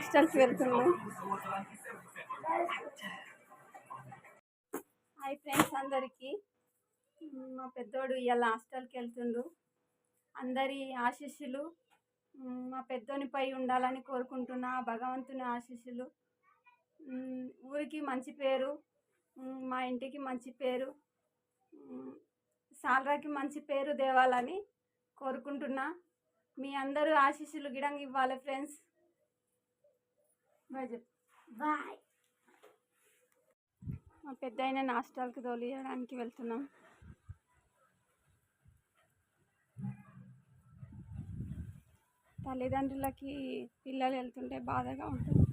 హాస్టల్కి వెళ్తున్నాం hi friends అందరికీ. మా పెద్దోడు ఇవాళ హాస్టల్కి వెళ్తుండు. అందరి ఆశీస్సులు మా పెద్దోనిపై ఉండాలని కోరుకుంటున్నా ఆ భగవంతుని ఆశీస్సులు. ఊరికి మంచి పేరు మా ఇంటికి మంచి పేరు సాలరాకి మంచి పేరు దేవాలని కోరుకుంటున్నా. మీ అందరూ ఆశీస్సులు గిడంగా ఇవ్వాలి ఫ్రెండ్స్. బాయ్ చెప్పు బాయ్. మా పెద్ద అయిన హాస్టల్కి తోలియడానికి వెళ్తున్నాం. తల్లిదండ్రులకి పిల్లలు వెళ్తుంటే బాధగా ఉంటుంది.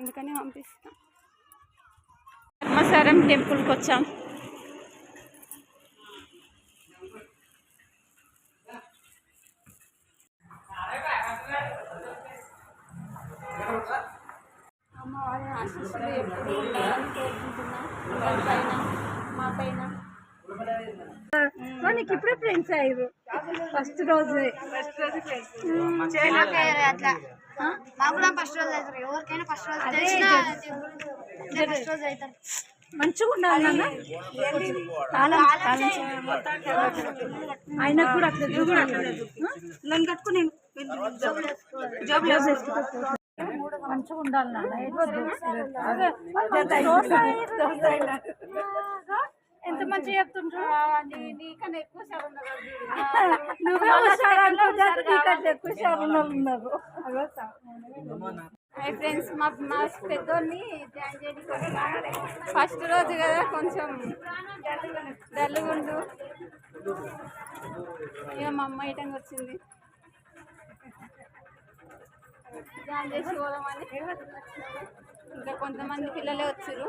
అందుకని పంపిస్తాం. ధర్మసారం టెంపుల్కి వచ్చాం. అమ్మవారి ఆశీస్సులు ఎప్పుడు ఉండాలని కోరుకుంటున్నా పైన? మా పైన? నీకు ఇప్పుడు ఫ్రెండ్స్ అయ్యారు. ఫస్ట్ రోజు. ఫస్ట్ రోజు అట్లా? మాకు కూడా ఫస్ట్ రోజు అవుతారు. ఎవరికైనా ఫస్ట్ రోజు తెలిసిన ఫస్ట్ రోజు అవుతారు. మంచిగా ఉండాలి నాన్న. తాళం తాళం ఆయన కూడా అట్లా చూడాలి నన్ను కట్టుకుని జాబ్ మంచిగా ఉండాలి నాన్న. ఎంత మంచిగా చెప్తుంటారు నీకన్నా ఎక్కువ సార్ నువ్వే హుషారు అనుకుంటారు నీకంటే ఎక్కువ సార్ ఉన్నారు. హాయ్ ఫ్రెండ్స్ మా మా పెద్దోడిని జాయిన్ చేయడానికి ఫస్ట్ రోజు కదా కొంచెం డల్గుండు ఇక మా అమ్మ ఐటంగా వచ్చింది. జాయిన్ చేసి పోదామని. ఇంకా కొంతమంది పిల్లలే వచ్చారు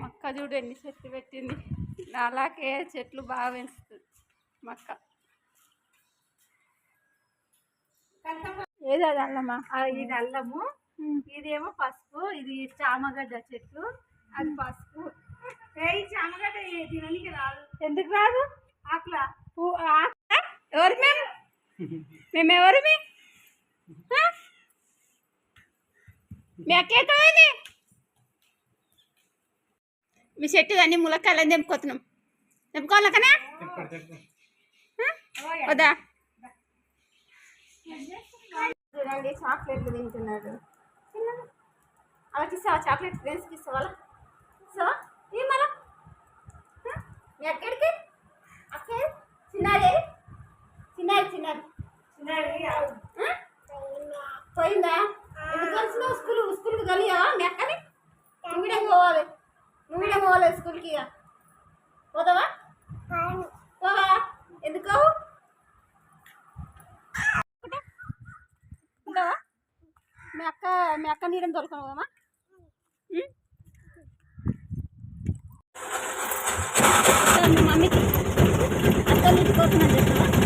మక్క చూడు ఎన్ని చెట్లు పెట్టింది. అలాగే చెట్లు బాగా పెంచుతుంది మక్క. ఏది అది అల్లమా? ఇది అల్లము. ఇదేమో పసుపు ఇది చామగడ్డ చెట్టు అది పసుపు. ఎందుకు రాదు? ఎవరు మేము? మేము ఎవరు మీ? మీ అక్కేటది మీ చెట్టు అన్ని ములక్కాయలని తెంపుకోతున్నాం తెంపుకోవాలి కన్నా వద్దా చూడండి చాక్లెట్లు తింటున్నాడు అలాగే ఇస్తావా చాక్లెట్ ఫ్రెండ్స్కి ఇస్తావా? ఎక్కడికి అక్కే చిన్నారి? చిన్నారి చిన్నారి. ఆ? పోయిందా? ఎందుకు కలిసినావు స్కూల్ స్కూల్కి కలియా? మీ అక్కని? నువ్వు పోవాలి. నువ్వు పోవాలి స్కూల్కి ఇక. పోతావా? పోవా? ఎందుకు? మీ అక్క మీ అక్క నీడని దొరకను పోదామా? আমি আজকাল কোথায় যেতে